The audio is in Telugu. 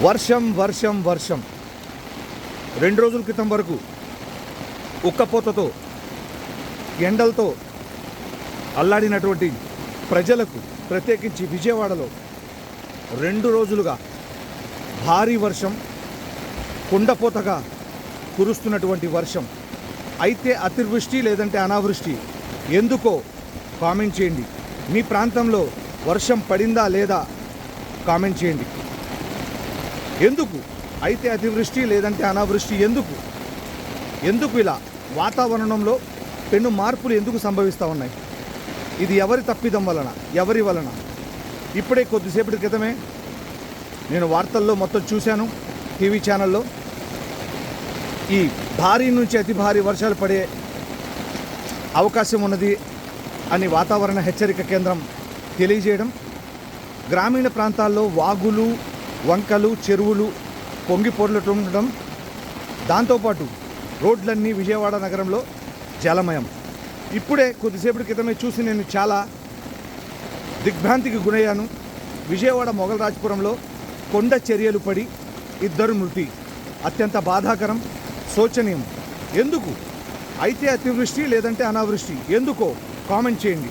వర్షం వర్షం వర్షం. రెండు రోజుల క్రితం వరకు ఉక్కపోతతో ఎండలతో అల్లాడినటువంటి ప్రజలకు ప్రత్యేకించి విజయవాడలో రెండు రోజులుగా భారీ వర్షం కుండపోతగా కురుస్తున్నటువంటి వర్షం. అయితే అతివృష్టి లేదంటే అనావృష్టి ఎందుకో కామెంట్ చేయండి. మీ ప్రాంతంలో వర్షం పడిందా లేదా కామెంట్ చేయండి. ఎందుకు? అయితే అతివృష్టి లేదంటే అనావృష్టి ఎందుకు? ఎందుకు ఇలా వాతావరణంలో పెను మార్పులు ఎందుకు సంభవిస్తూ ఉన్నాయి? ఇది ఎవరి తప్పిదం వలన ఎవరి వలన? ఇప్పుడే కొద్దిసేపటి క్రితమే నేను వార్తల్లో మొత్తం చూశాను టీవీ ఛానల్లో. ఈ భారీ నుంచి అతి భారీ వర్షాలు పడే అవకాశం ఉన్నది అని వాతావరణ హెచ్చరిక కేంద్రం తెలియజేయడం గ్రామీణ ప్రాంతాల్లో వాగులు వంకలు చెరువులు పొంగి పొర్లుతుండడం దాంతోపాటు రోడ్లన్నీ విజయవాడ నగరంలో జలమయం. ఇప్పుడే కొద్దిసేపటి క్రితమే చూసి నేను చాలా దిగ్భ్రాంతికి గురయ్యాను. విజయవాడ మొగలరాజపురంలో కొండ చర్యలు పడి ఇద్దరు మృతి. అత్యంత బాధాకరం శోచనీయం. ఎందుకు? అయితే అతివృష్టి లేదంటే అనావృష్టి. ఎందుకో? కామెంట్ చేయండి.